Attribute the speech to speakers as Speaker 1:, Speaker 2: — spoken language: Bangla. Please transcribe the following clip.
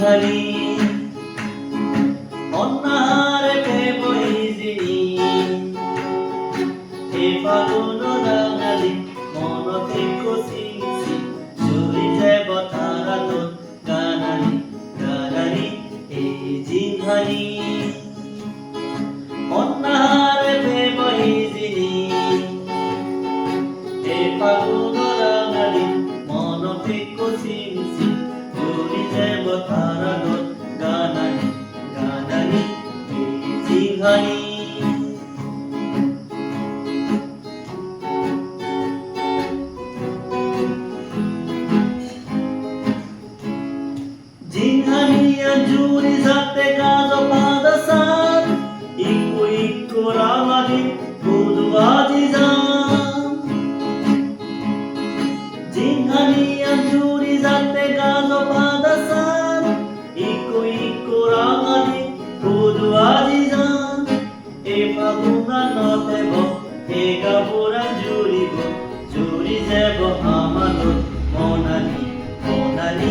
Speaker 1: জিঘানি অন্যার ইজিনি এ ফাগুন রাঙালি মনতে খুশিছি চলি যাব তারা তো গানানি গানানি এই জিঘানি জিঘানি Jinghania juri zate padasan Iku iku ramadi kudu ajizan Jinghania juri zate gazo padasan E notebo E gabura juribo Juri zebo amano Monani Monani